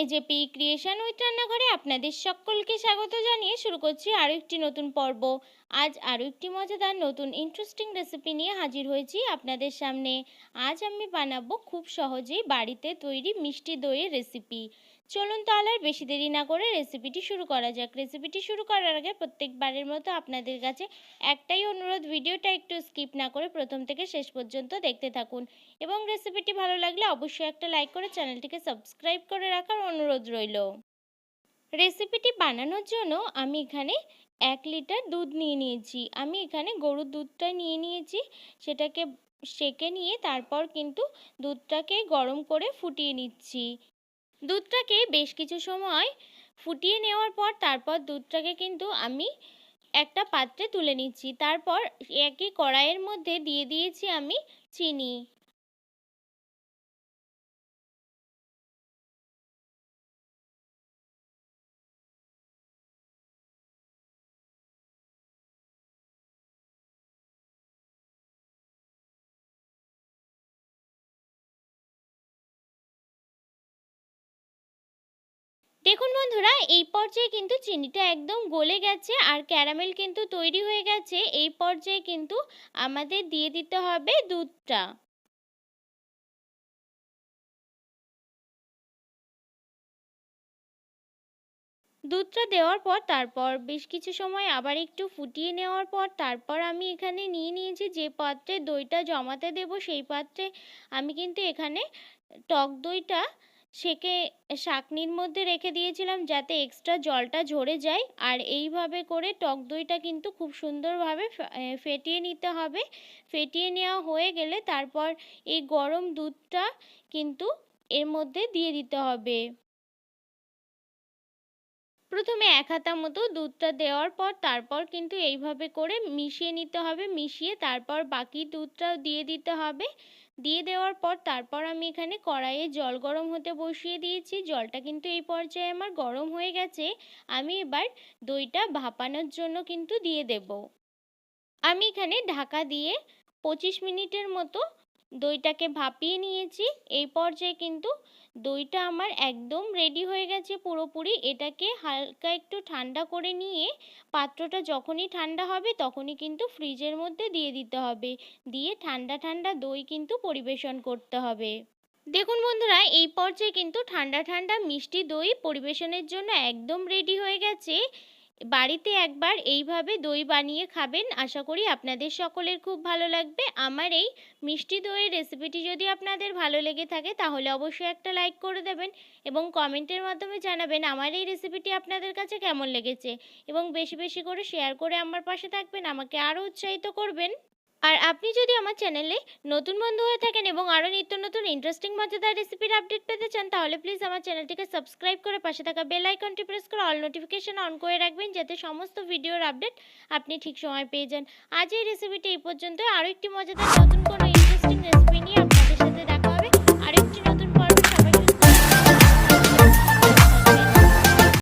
AJP creation with রান্নাঘরে আপনাদের সকলকে স্বাগত জানিয়ে শুরু করছি আরও একটি নতুন পর্ব। আজ আরও একটি মজাদার নতুন ইন্টারেস্টিং রেসিপি নিয়ে হাজির হয়েছি আপনাদের সামনে। আজ আমি বানাবো খুব সহজেই বাড়িতে তৈরি মিষ্টি দইয়ের রেসিপি চলুন তাহলে আর বেশি দেরি না করে রেসিপিটি শুরু করা যাক। রেসিপিটি শুরু করার আগে প্রত্যেকবারের মতো আপনাদের কাছে একটাই অনুরোধ, ভিডিওটা একটু স্কিপ না করে প্রথম থেকে শেষ পর্যন্ত দেখতে থাকুন। এবং রেসিপিটি ভালো লাগলে অবশ্যই একটা লাইক করে চ্যানেলটিকে সাবস্ক্রাইব করে রাখার অনুরোধ রইল। রেসিপিটি বানানোর জন্য আমি এখানে এক লিটার দুধ নিয়ে নিয়েছি। আমি এখানে গরুর দুধটা নিয়ে নিয়েছি, সেটাকে সেকে নিয়ে তারপর কিন্তু দুধটাকে গরম করে ফুটিয়ে নিচ্ছি। দুধটাকে বেশ কিছু সময় ফুটিয়ে নেওয়ার পর তারপর দুধটাকে কিন্তু আমি একটা পাত্রে তুলে নিচ্ছি। তারপর একই কড়াইয়ের মধ্যে দিয়ে দিয়েছি আমি চিনি। দেখুন বন্ধুরা, এই পর্যায়ে কিন্তু চিনিটা একদম গলে গেছে আর ক্যারামেল কিন্তু তৈরি হয়ে গেছে। এই পর্যায়ে কিন্তু আমাদের দিয়ে দিতে হবে দুধটা। দুধটা দেওয়ার পর, তারপর বেশ কিছু সময় আবার একটু ফুটিয়ে নেওয়ার পর, তারপর আমি এখানে নিয়ে নিয়েছি যে পাত্রে দইটা জমাতে দেব, সেই পাত্রে আমি কিন্তু এখানে টক দইটা সেকে শাকনির মধ্যে রেখে দিয়েছিলাম যাতে এক্সট্রা জলটা ঝরে যায়। আর এইভাবে করে টক দইটা কিন্তু খুব সুন্দরভাবে ফেটিয়ে নিতে হবে। ফেটিয়ে নেওয়া হয়ে গেলে তারপর এই গরম দুধটা কিন্তু এর মধ্যে দিয়ে দিতে হবে। প্রথমে এক হাতা মতো দুধটা দেওয়ার পর তারপর কিন্তু এইভাবে করে মিশিয়ে নিতে হবে, মিশিয়ে তারপর বাকি দুধটাও দিয়ে দিতে হবে। দিয়ে দেওয়ার পর তারপর আমি এখানে কড়াইয়ে জল গরম হতে বসিয়ে দিয়েছি। জলটা কিন্তু এই পর্যায়ে আমার গরম হয়ে গেছে। আমি এবার দইটা ভাপানোর জন্য কিন্তু দিয়ে দেব। আমি এখানে ঢাকা দিয়ে পঁচিশ মিনিটের মতো দইটাকে ভাপিয়ে নিয়েছি। এই পর্যায়ে কিন্তু দইটা আমার একদম রেডি হয়ে গেছে পুরোপুরি। এটাকে হালকা একটু ঠান্ডা করে নিয়ে পাত্রটা যখনই ঠান্ডা হবে তখনই কিন্তু ফ্রিজের মধ্যে দিয়ে দিতে হবে। দিয়ে ঠান্ডা ঠান্ডা দই কিন্তু পরিবেশন করতে হবে। দেখুন বন্ধুরা, এই পর্যায়ে কিন্তু ঠান্ডা ঠান্ডা মিষ্টি দই পরিবেশনের জন্য একদম রেডি হয়ে গেছে। বাড়িতে একবার এইভাবে দই বানিয়ে খাবেন, আশা করি আপনাদের সকলের খুব ভালো লাগবে। আমার এই মিষ্টি দইয়ের রেসিপিটি যদি আপনাদের ভালো লেগে থাকে, তাহলে অবশ্যই একটা লাইক করে দেবেন এবং কমেন্টের মাধ্যমে জানাবেন আমার এই রেসিপিটি আপনাদের কাছে কেমন লেগেছে এবং বেশি বেশি করে শেয়ার করে আমার পাশে থাকবেন, আমাকে আরও উৎসাহিত করবেন। আর আপনি যদি আমার চ্যানেলে নতুন বন্ধু হয়ে থাকেন এবং আরও নিত্য নতুন ইন্টারেস্টিং মজাদার রেসিপির আপডেট পেতে চান, তাহলে প্লিজ আমার চ্যানেলটিকে সাবস্ক্রাইব করে পাশে থাকা বেল আইকনটি প্রেস করে অল নোটিফিকেশান অন করে রাখবেন, যাতে সমস্ত ভিডিওর আপডেট আপনি ঠিক সময় পেয়ে যান। আজ এই রেসিপিটি এই পর্যন্ত আরও একটি মজাদার নতুন কোনো ইন্টারেস্টিং রেসিপি